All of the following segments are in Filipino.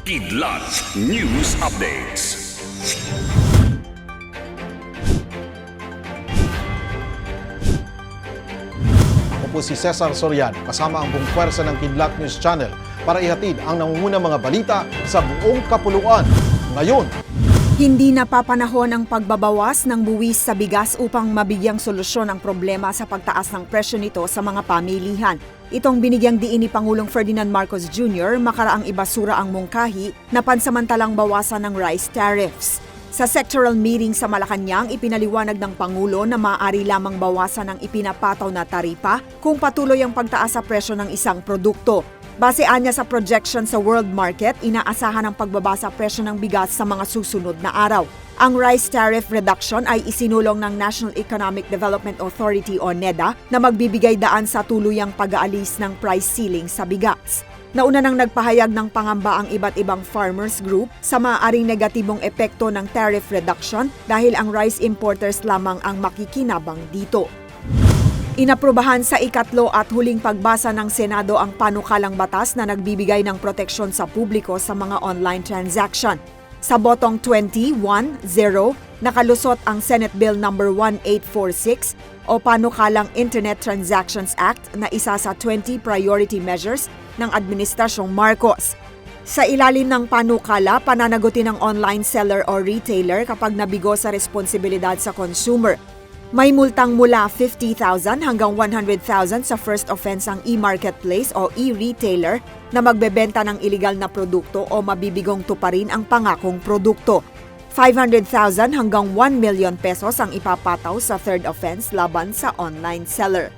Kidlat News Updates. Ako po si Cesar Soriano kasama ang buong pwersa ng Kidlat News Channel para ihatid ang nangungunang mga balita sa buong kapuluan. Ngayon, Hindi napapanahon ang pagbabawas ng buwis sa bigas upang mabigyang solusyon ang problema sa pagtaas ng presyo nito sa mga pamilihan. Itong binigyang diin ni Pangulong Ferdinand Marcos Jr. makaraang ibasura ang mungkahi na pansamantalang bawasan ng rice tariffs. Sa sectoral meeting sa Malacanang, ipinaliwanag ng Pangulo na maaari lamang bawasan ang ipinapataw na taripa kung patuloy ang pagtaas sa presyo ng isang produkto. Basean niya sa projection sa world market, inaasahan ang pagbaba sa presyo ng bigas sa mga susunod na araw. Ang rice tariff reduction ay isinulong ng National Economic Development Authority o NEDA na magbibigay daan sa tuluyang pag-aalis ng price ceiling sa bigas. Nauna nang nagpahayag ng pangamba ang iba't ibang farmers group sa maaaring negatibong epekto ng tariff reduction dahil ang rice importers lamang ang makikinabang dito. Inaprubahan sa ikatlo at huling pagbasa ng Senado ang panukalang batas na nagbibigay ng proteksyon sa publiko sa mga online transaction. Sa botong 20-1-0, nakalusot ang Senate Bill No. 1846 o Panukalang Internet Transactions Act na isa sa 20 priority measures ng Administrasyong Marcos. Sa ilalim ng panukala, pananagutin ng online seller o retailer kapag nabigo sa responsibilidad sa consumer. May multang mula 50,000 hanggang 100,000 sa first offense ang e-marketplace o e-retailer na magbebenta ng iligal na produkto o mabibigong tuparin ang pangakong produkto. 500,000 hanggang 1 million pesos ang ipapataw sa third offense laban sa online seller.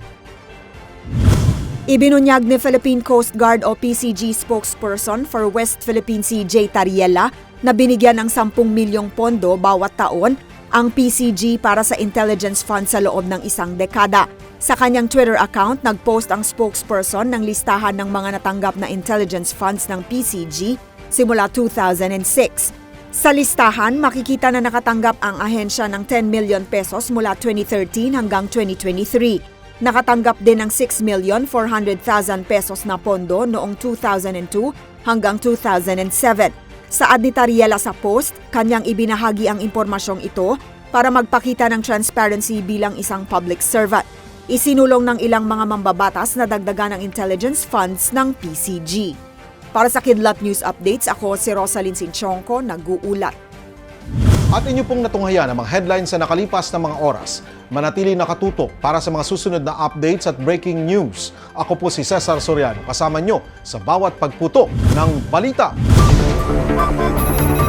Ibinunyag ni Philippine Coast Guard o PCG spokesperson for West Philippine Sea J. Tariela na binigyan ng 10 milyong pondo bawat taon ang PCG para sa intelligence fund sa loob ng isang dekada. Sa kanyang Twitter account, nagpost ang spokesperson ng listahan ng mga natanggap na intelligence funds ng PCG simula 2006. Sa listahan, makikita na nakatanggap ang ahensya ng 10 million pesos mula 2013 hanggang 2023. Nakatanggap din ng 6,400,000 pesos na pondo noong 2002 hanggang 2007. Saad ni Tariela sa post, kanyang ibinahagi ang impormasyong ito para magpakita ng transparency bilang isang public servant. Isinulong ng ilang mga mambabatas na dagdagan ang intelligence funds ng PCG. Para sa Kidlat News Updates, ako si Rosalyn Sinchonko, nag-uulat. at inyo pong natunghayan ang mga headlines sa nakalipas na mga oras. Manatili nakatutok para sa mga susunod na updates at breaking news. Ako po si Cesar Soriano, kasama nyo sa bawat pagputok ng balita. Thank you.